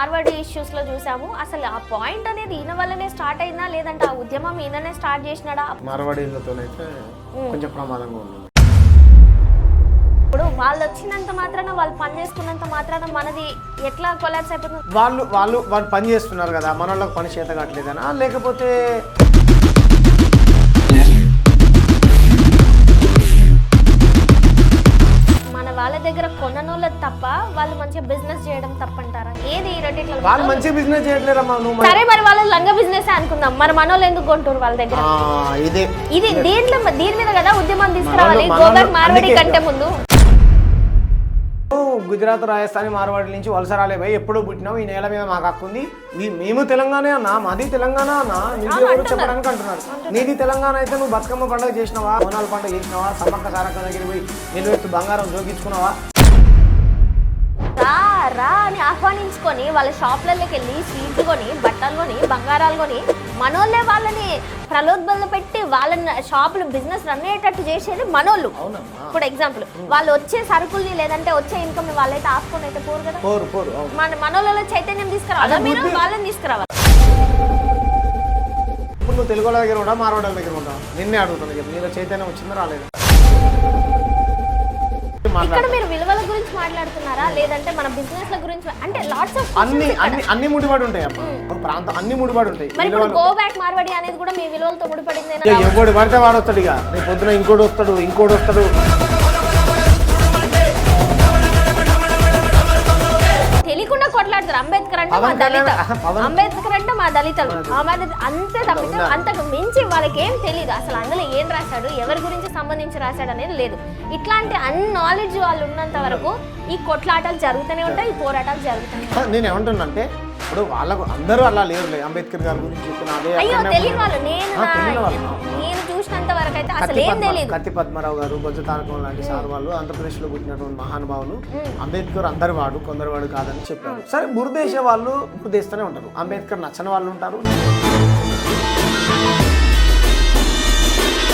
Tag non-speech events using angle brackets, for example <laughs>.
మార్వాడి ఇష్యూస్లో చూసాము. అసలు ఆ పాయింట్ అనేది ఈయన వల్లనే స్టార్ట్ అయిందా? లేదంటే ఆ ఉద్యమం ఈయననే స్టార్ట్ చేసినాడా? మార్వాడీలతోనైతే కొంచెం ప్రమాదంగా ఉంది. ఇప్పుడు వాళ్ళు వచ్చినంత మాత్రాన వాళ్ళు పని చేసుకున్నంత మాత్రాన మనది ఎట్లా కొలాప్స్ అయిపోతుంది? వాళ్ళు వాళ్ళు వాళ్ళు పని చేస్తున్నారు కదా మన వాళ్ళకి పని చేత కావట్లేదనా? లేకపోతే వాళ్ళ దగ్గర కొననోళ్ళది తప్ప వాళ్ళు మంచిగా బిజినెస్ చేయడం తప్పంటారా? ఏది ఈ రెండిట్లో వాళ్ళు మంచి బిజినెస్ చేయట్లేరమ్మా నువ్వు మరి- సరే మరి వాళ్ళ లంగ బిజినెస్ అనుకుందాం. మరి మనోళ్ళు ఎందుకు కొంటారు వాళ్ళ దగ్గర? ఇదే. ఇది దీంట్లో దీని మీద కదా ఉద్యమం తీసుకురావాలి. గోబ్యాక్ మార్వాడి కంటే ముందు. గుజరాత్ రాజస్థాన్ మార్వాడి నుంచి వలస రాలే భయ్. ఎప్పుడో పుట్టినావు ఈ నేల మీద మాకు హక్కు ఉంది. మీ- మేము తెలంగాణ అన్నా మాది తెలంగాణ అన్నా నీది ఎవరు చెప్పడానికి అంటున్నారు. నీది తెలంగాణ అయితే నువ్వు బతుకమ్మ పండుగ చేసినావా? బోనాల పండుగ చేసినావా? సమ్మక్క సారక్క దగ్గర పోయి నిలువెత్తు బంగారం జోగించుకున్నావా? రా అని ఆహ్వానించుకొని వాళ్ళ షాప్లలోకి వెళ్ళి స్వీట్లు కొని బట్టలు కొని బంగారాలు కొని మనోళ్ళే వాళ్ళని ప్రలోద్బలం పెట్టి వాళ్ళని షాపులు బిజినెస్ రన్ అయ్యేటట్టు చేసేది మనోళ్ళు. ఇప్పుడు ఎగ్జాంపుల్ వాళ్ళు వచ్చే సరుకుల్ని లేదంటే వచ్చే ఇన్కమ్ వాళ్ళైతే ఆపుకొని అయితే పోరు కదా. మన మనోళ్ళలో చైతన్యం తీసుకురావాలా. మీరు. వాళ్ళని తీసుకురావాలి. ఇప్పుడు నువ్వు తెలుగు వాళ్ళ దగ్గర ఉంటా మార్వాడి దగ్గర ఉంటావు నిన్నే అడుగుతాను చెప్పి నీలో చైతన్యం వచ్చిందో రాలేదు? ఇక్కడ మీరు విలువల గురించి మాట్లాడుతున్నారా? లేదంటే మన బిజినెస్ గురించి అంటే లాట్స్ ఆఫ్ అన్ని అన్ని అన్ని ముడిపడి ఉంటాయి అమ్మ. ఒక ప్రాంతం అన్ని ముడిపడి ఉంటాయి. మరి ఇప్పుడు గో బ్యాక్ మార్వాడి అనేది కూడా మీ విలువలతో ముడిపడింది ఎవడు పడితే వాడు వస్తాడు ఇక. రేపు పొద్దున ఇంకోటి వస్తాడు ఇంకోటి వస్తాడు. మా దళిత. <laughs> అంబేద్కర్ అంటే మా దళితులు. అంతే తప్పితే అంతకు మించి వాళ్ళకి ఏం తెలియదు అసలు అందులో ఏం రాశాడు ఎవరి గురించి సంబంధించి రాశాడు అనేది లేదు. ఇట్లాంటి అన్ నాలెడ్జ్ వాళ్ళు ఉన్నంత వరకు ఈ కొట్లాటలు జరుగుతూనే ఉంటాయి ఈ పోరాటాలు జరుగుతూనే ఉంటాయి. నేను ఏమంటున్నా అంటే ఇప్పుడు వాళ్ళకు అందరూ అలా లేరులే. అంబేద్కర్ గారి గురించి చెప్పిన అదే అయ్యో వాళ్ళు. నేను తెలియని వాళ్ళు. నేను చూసినంత వరకు అయితే అసలు కత్తి ఏం తెలియదు కత్తి పద్మరావు గారు బొజ్జ తారకం లాంటి సార్ వాళ్ళు ఆంధ్రప్రదేశ్లో పుట్టినటువంటి మహానుభావులు. అంబేద్కర్ అందరి వాడు కొందరు వాడు కాదని చెప్పారు. సరే బురదేశ వాళ్ళు బురదేస్తూనే ఉంటారు. అంబేద్కర్ నచ్చని వాళ్ళు ఉంటారు.